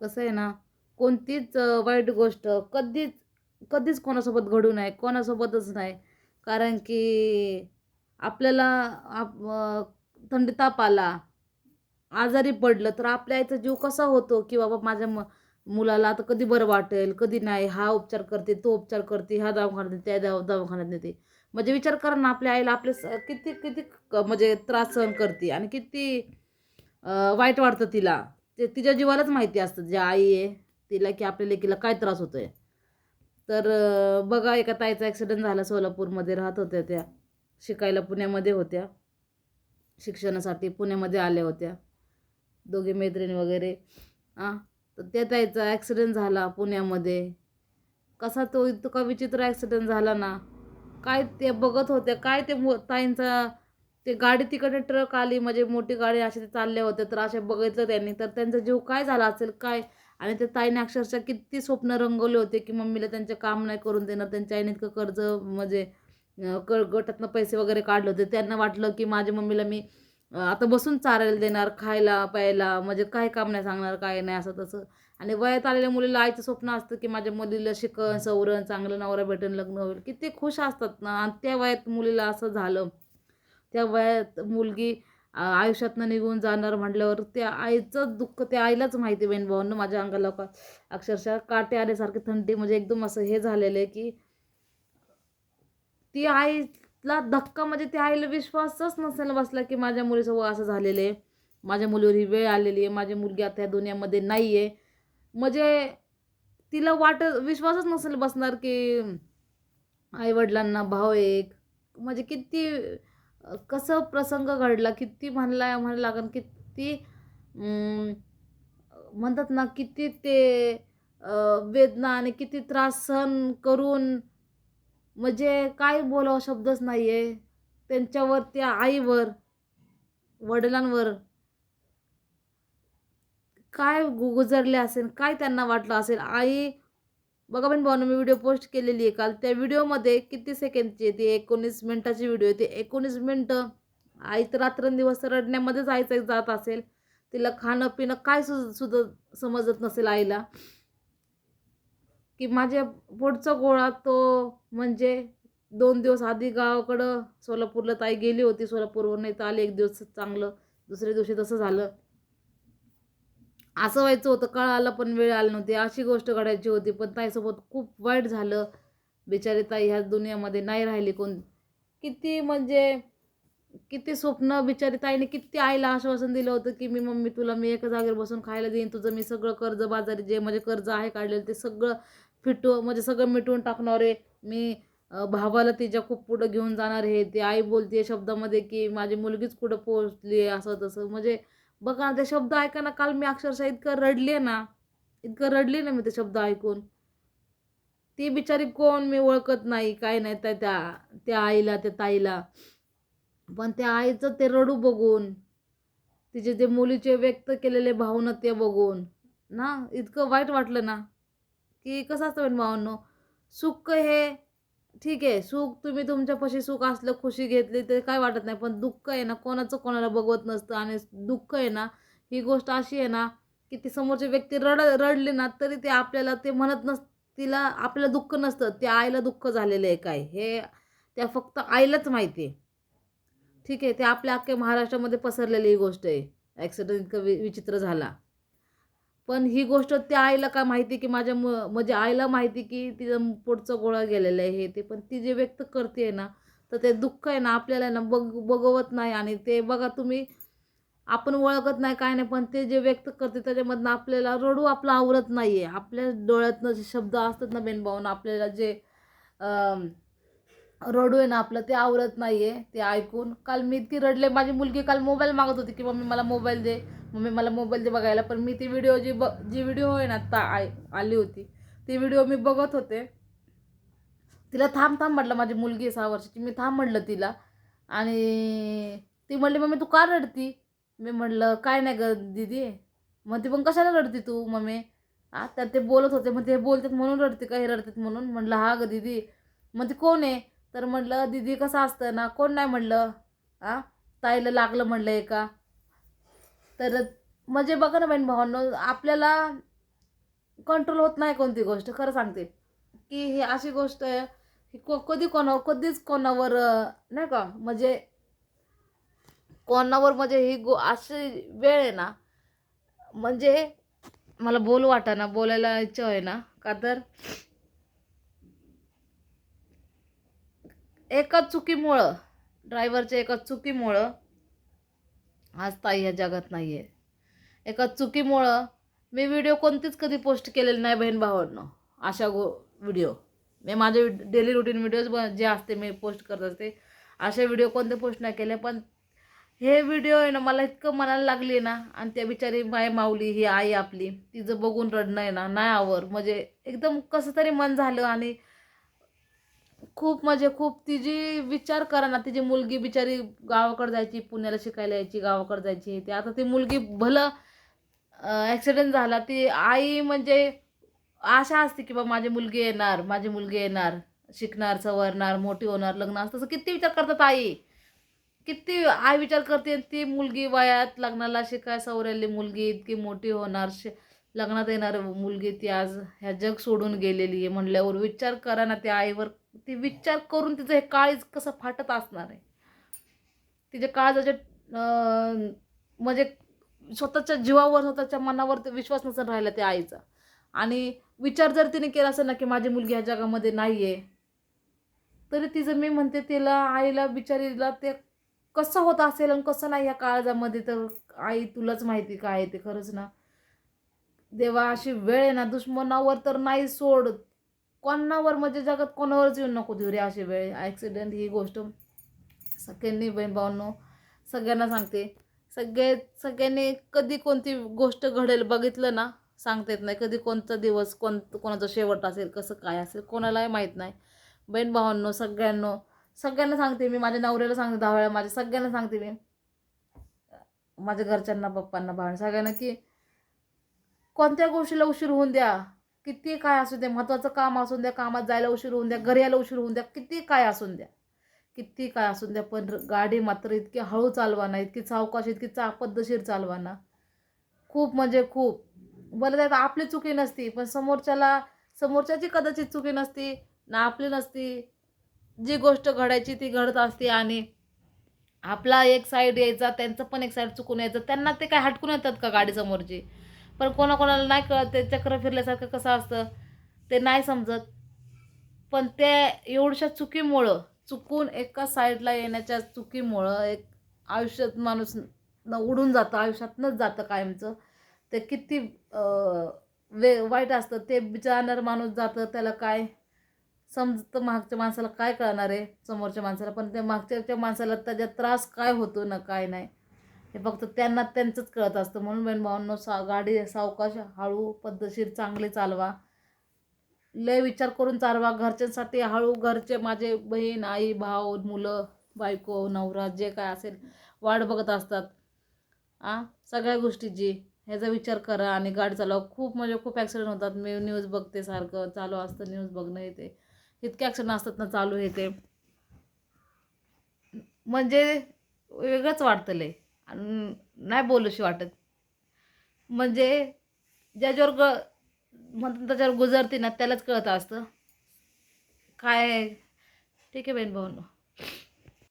कसं आहे ना कोणतीच वाईट गोष्ट कधीच कधीच कोणासोबत घडू नये कोणासोबतच नाही. कारण की आपल्याला आप थंडी ताप आला आजारी पडलं तर आपल्या आईचा जीव कसा होतो की बाबा माझ्या म मुलाला आता कधी बरं वाटेल कधी नाही हा उपचार करते तो उपचार करते ह्या दवाखान्यात नेते, त्या दवा दवाखान्यात नेते. म्हणजे विचार करा ना आपल्या आईला आपले किती किती क- म्हणजे त्रास सहन करते आणि किती वाईट वाटतं तिला. ते तिच्या जीवालाच माहिती असतं ज्या आई आहे तिला की आपल्या लेकीला काय त्रास होतो आहे तर बघा एका ताईचा ॲक्सिडेंट झाला सोलापूरमध्ये राहत होत्या त्या. शिकायला पुण्यामध्ये होत्या. शिक्षणासाठी पुण्यामध्ये आल्या होत्या. दोघे मैत्रिणी वगैरे. हां तर त्या ताईचा ॲक्सिडेंट झाला पुण्यामध्ये. कसा तो इतका विचित्र ॲक्सिडेंट झाला ना? काय ते बघत होत्या काय ते मो ताईंचा ते गाडी तिकडे ट्रक आली म्हणजे मोठी गाडी असे ते चालले होते तर असे बघितलं त्यांनी. तर त्यांचा जीव काय झाला असेल काय? आणि त्या ताईने अक्षरशः किती स्वप्न रंगवले होते की मम्मीला त्यांचे काम नाही करून देणार त्यांच्या आईने इतकं कर्ज म्हणजे क गटातनं पैसे वगैरे काढले होते. त्यांना वाटलं की माझ्या मम्मीला मी आता बसून चारायला देणार खायला प्यायला म्हणजे काय काम नाही सांगणार काय नाही असं तसं. आणि वयात आलेल्या मुलीला आईचं स्वप्न असतं की माझ्या मुलीला शिकन सवरण चांगलं नवरा भेटेन लग्न होईल. किती खुश असतात ना आणि त्या वयात मुलीला असं झालं. त्या वयात मुलगी आयुष्यातनं निघून जाणार म्हटल्यावर त्या आईचं दुःख त्या आईलाच माहिती बहीण भावांना माझ्या अंगाला का? अक्षरशः काटे आल्यासारखी थंडी म्हणजे एकदम असं हे झालेलं आहे की ती आईला धक्का म्हणजे त्या आईला विश्वासच नसेल बसला की माझ्या मुलीचं व असं झालेलं आहे. माझ्या मुलीवर ही वेळ आलेली आहे. माझी मुलगी आता या दुनियामध्ये नाही आहे. म्हणजे तिला वाट विश्वासच नसेल बसणार की आईवडिलांना भाव एक म्हणजे किती कसं प्रसंग घडला किती म्हणला म्हणायला लागन किती म्हणतात ना किती ते वेदना आणि किती त्रास सहन करून म्हणजे काय बोलावं शब्दच नाही आहे त्यांच्यावर त्या आईवर वडिलांवर काय गु गुजरले असेल काय त्यांना वाटलं असेल आई बघा पण भावना मी व्हिडिओ पोस्ट केलेली आहे. काल त्या व्हिडिओमध्ये किती सेकंडची आहे ती एकोणीस मिनटाची व्हिडिओ आहे. ती एकोणीस मिनटं आई तर रात्रंदिवस रडण्यामध्येच आईचं जात असेल तिला खाणं पिणं काय सु सुद्धा समजत नसेल आईला. की माझ्या पुढचा गोळा तो म्हणजे दोन दिवस आधी गावाकडं सोलापूरला ताई गेली होती. सोलापूरवरून तर आली एक दिवस चांगलं. दुसऱ्या दिवशी तसं झालं. असं व्हायचं होतं कळायला पण वेळ आली नव्हती. अशी गोष्ट घडायची होती. पण ताईसोबत खूप वाईट झालं. बिचारी ताई ह्या दुनियामध्ये नाही राहिली कोण. किती म्हणजे किती स्वप्न बिचारी ताईने किती आईला आश्वासन दिलं होतं की मी मम्मी तुला मी एका जागेवर बसून खायला देईन. तुझं मी सगळं कर्ज बाजारी जे म्हणजे कर्ज आहे काढलेलं ते सगळं फिटू म्हणजे सगळं मिटवून टाकणार आहे. मी भावाला तिच्या खूप पुढं घेऊन जाणार आहे. ती आई बोलते शब्दामध्ये की माझी मुलगीच कुठं पोहोचली आहे असं तसं म्हणजे बघा ते शब्द ऐका ना काल मी अक्षरशः इतकं रडले ना इतकं रडले ना मी ते शब्द ऐकून. ती बिचारी कोण मी ओळखत नाही काय नाही त्या त्या त्या आईला त्या ताईला. पण त्या आईचं ते रडू बघून तिचे ते मुलीचे व्यक्त केलेले भावना ते बघून ना इतकं वाईट वाटलं ना की कसं असतं भावनो सुख हे ठीक आहे सुख तुम्ही तुमच्यापाशी सुख असलं खुशी घेतली तर काय वाटत नाही पण दुःख आहे ना कोणाचं कोणाला बघवत नसतं आणि दुःख आहे ना ही गोष्ट अशी आहे ना की ती समोरची व्यक्ती रड रडली ना तरी ते आपल्याला ते म्हणत नस तिला आपल्याला दुःख नसतं त्या आईला दुःख झालेलं आहे काय हे त्या फक्त आईलाच माहिती आहे. ठीक आहे ते आपल्या अख्ख्या महाराष्ट्रामध्ये पसरलेली ही गोष्ट आहे ॲक्सिडेंट इतकं वि विचित्र झाला. पण ही गोष्ट त्या आईला काय माहिती की माझ्या म म्हणजे आईला माहिती की तिचं पुढचं गोळा गेलेलं आहे हे ते पण ती जे व्यक्त करते आहे ना तर ते दुःख आहे ना आपल्याला ना बघ बघवत नाही आणि ते बघा तुम्ही आपण ओळखत नाही काय नाही पण ते जे व्यक्त करते त्याच्यामधनं आपल्याला रडू आपलं आवरत नाही आहे आपल्या डोळ्यातनं जे शब्द असतात ना बेनभाऊन आपल्याला जे रडू आहे ना आपलं ते आवरत नाही आहे ते ऐकून. काल मी इतकी रडले माझी मुलगी काल मोबाईल मागत होती की मम्मी मला मोबाईल दे. मम्मी मला मोबाईल दे बघायला पण मी ती व्हिडिओ जी ब जी व्हिडिओ आहे ना आता आय आली होती ती व्हिडिओ मी बघत होते. तिला थांब थांब म्हटलं माझी मुलगी आहे सहा वर्षाची. मी थांब म्हटलं तिला. आणि ती म्हणली मम्मी तू का रडती? मी म्हटलं काय नाही ग दीदी. मग ती पण कशाला रडती तू मम्मी? हा तर ते बोलत होते. मग ते बोलतात म्हणून रडते का? हे रडतात म्हणून. म्हटलं हा ग दीदी. मग ती कोण आहे? तर म्हटलं दीदी कसं असतं ना? कोण नाही म्हटलं. आ ताईला लागलं म्हणलं आहे का तर म्हणजे बघा ना बहीण भावांनो आपल्याला कंट्रोल होत नाही कोणती गोष्ट. खरं सांगते. की ही अशी गोष्ट आहे की को कधी कोणावर कधीच कोणावर नाही का? म्हणजे कोणावर म्हणजे ही गो अशी वेळ आहे ना म्हणजे मला बोलू वाटाना बोलायला इच्छा आहे ना. का तर एका चुकीमुळं ड्रायव्हरच्या एका चुकीमुळं आज ताई ह्या जगात नाही आहे एका चुकीमुळं मी व्हिडिओ कोणतीच कधी पोस्ट केलेले नाही बहीण भावांनो. अशा गो व्हिडिओ. मी माझे डेली रुटीन व्हिडिओज जे असते मी पोस्ट करत असते असे व्हिडिओ कोणते पोस्ट नाही केले. पण हे व्हिडिओ आहे ना मला इतकं मनाला लागली ना आणि त्या बिचारी माय माऊली ही आई आपली तिचं बघून रडणं आहे ना नाही आवर म्हणजे एकदम कसं तरी मन झालं आणि खूप म्हणजे खूप तिची विचार करा ना तिची मुलगी बिचारी गावाकडे जायची पुण्याला शिकायला यायची गावाकडे जायची ती आता ती मुलगी भलं ॲक्सिडेंट झाला ती आई म्हणजे आशा असते की बा माझी मुलगी येणार माझी मुलगी येणार शिकणार सवरणार मोठी होणार लग्न असतं तसं किती विचार करतात आई. किती आई विचार करते ती मुलगी वयात लग्नाला शिकाय सवरेली मुलगी इतकी मोठी होणार शि लग्नात येणार मुलगी ती आज ह्या जग सोडून गेलेली आहे म्हणल्यावर विचार करा ना त्या आईवर ती विचार करून तिचं हे काळीज कसं फाटत असणार आहे. तिच्या काळजाच्या म्हणजे स्वतःच्या जीवावर स्वतःच्या मनावर ते विश्वास नसेल राहिला त्या आईचा. आणि विचार जर तिने केला असेल ना की माझी मुलगी ह्या जगामध्ये नाही आहे तरी तिचं मी म्हणते तिला आईला बिचारीला ते कसं होत असेल आणि कसं नाही ह्या काळजामध्ये तर आई तुलाच माहिती काय आहे ते खरंच ना. देवा अशी वेळ आहे ना दुश्मनावर तर नाही सोड कोणावर म्हणजे जगात कोणावरच येऊन नको देऊ रे अशी वेळ. ॲक्सिडेंट ही गोष्ट सगळ्यांनी बहीण भाऊंनो सगळ्यांना सांगते. सगळे सगळ्यांनी कधी कोणती गोष्ट घडेल बघितलं ना सांगता येत नाही. कधी कोणता दिवस कोण कोणाचा शेवट असेल कसं काय असेल कोणालाही माहीत नाही. बहीण भावांनो सगळ्यांनो सगळ्यांना सांगते मी. माझ्या नवऱ्याला सांगते दहा वेळा. माझ्या सगळ्यांना सांगते मी. माझ्या घरच्यांना पप्पांना भावांना सगळ्यांना की कोणत्या गोष्टीला उशीर होऊन द्या. किती काय असू द्या महत्त्वाचं काम असून द्या कामात जायला उशीर होऊन द्या घरी यायला उशीर होऊन द्या किती काय असून द्या. किती काय असून द्या पण गाडी मात्र इतकी हळू चालवा ना इतकी सावकाश इतकी चा पद्धतशीर चालवा ना खूप म्हणजे खूप. बरं त्यात आपली चुकी नसती पण समोरच्याला समोरच्याची कदाचित चुकी नसती ना आपली नसती. जी गोष्ट घडायची ती घडत असते आणि आपला एक साईड यायचा त्यांचं पण एक साईड चुकून यायचं त्यांना ते काय हटकून येतात का गाडीसमोरची पण कोणाकोणाला नाही कळत ते चक्र फिरल्यासारखं कसं असतं ते नाही समजत. पण ते एवढशा चुकीमुळं चुकून एका साईडला येण्याच्या चुकीमुळं एक आयुष्यात माणूस न उडून जातं आयुष्यातनंच जातं कायमचं. ते किती वे वाईट असतं ते जाणार माणूस जातं त्याला काय समजतं मागच्या माणसाला काय कळणार आहे समोरच्या माणसाला पण त्या मागच्या माणसाला त्याचा त्रास काय होतो ना काय नाही. हे फक्त त्यांना त्यांचंच कळत असतं. म्हणून बहीण भावांनो सा गाडी सावकाश हळू पद्धतशीर चांगली चालवा. लय विचार करून चालवा. घरच्यांसाठी हळू घरचे माझे बहीण आई भाऊ मुलं बायको नवरा जे काय असेल वाट बघत असतात. आ? सगळ्या गोष्टीची. ह्याचा विचार करा आणि गाडी चालवा. खूप म्हणजे खूप ॲक्सिडेंट होतात. मी न्यूज बघते सारखं. चालू असतं न्यूज बघणं येते. इतके ॲक्सिडेंट असतात ना चालू येते. म्हणजे वेगळंच वाटतं लय. आणि नाही बोलूशी वाटत. म्हणजे ज्याच्यावर ग म्हणतात त्याच्यावर गुजरते ना त्यालाच कळत असतं. काय ठीक आहे बहीण भाऊ.